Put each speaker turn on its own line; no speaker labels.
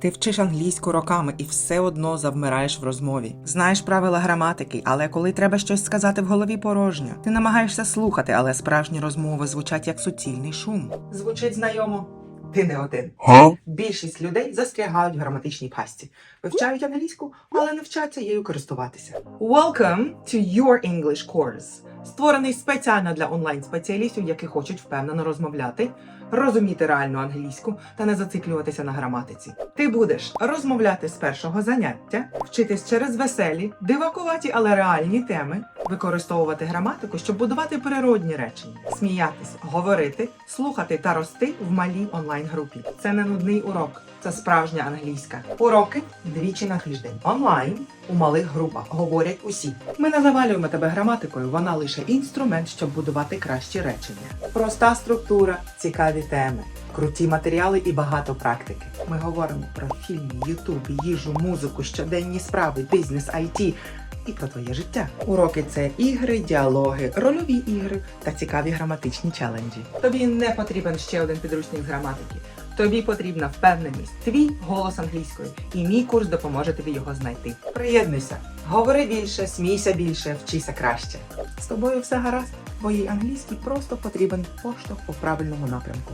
Ти вчиш англійську роками і все одно завмираєш в розмові. Знаєш правила граматики, але коли треба щось сказати в голові порожньо. Ти намагаєшся слухати, але справжні розмови звучать як суцільний шум. Звучить знайомо. Ти не один. Більшість людей застрягають в граматичній пастці, вивчають англійську, але не вчаться її користуватися. Welcome to your English course, створений спеціально для онлайн-спеціалістів, які хочуть впевнено розмовляти, розуміти реальну англійську та не зациклюватися на граматиці. Ти будеш розмовляти з першого заняття, вчитись через веселі, дивакуваті, але реальні теми, використовувати граматику, щоб будувати природні речення, сміятись, говорити, слухати та рости в малій онлайн-групі. Це не нудний урок, це справжня англійська. Уроки двічі на тиждень. Онлайн у малих групах говорять усі. Ми не завалюємо тебе граматикою, вона лише інструмент, щоб будувати кращі речення. Проста структура, цікаві теми, круті матеріали і багато практики. Ми говоримо про фільми, ютуб, їжу, музику, щоденні справи, бізнес, IT і про твоє життя. Уроки це ігри, діалоги, рольові ігри та цікаві граматичні челенджі. Тобі не потрібен ще один підручник з граматики. Тобі потрібна впевненість, твій голос англійською, і мій курс допоможе тобі його знайти. Приєднуйся, говори більше, смійся більше, вчися краще. З тобою все гаразд. Твоїй англійській просто потрібен поштовх у правильному напрямку.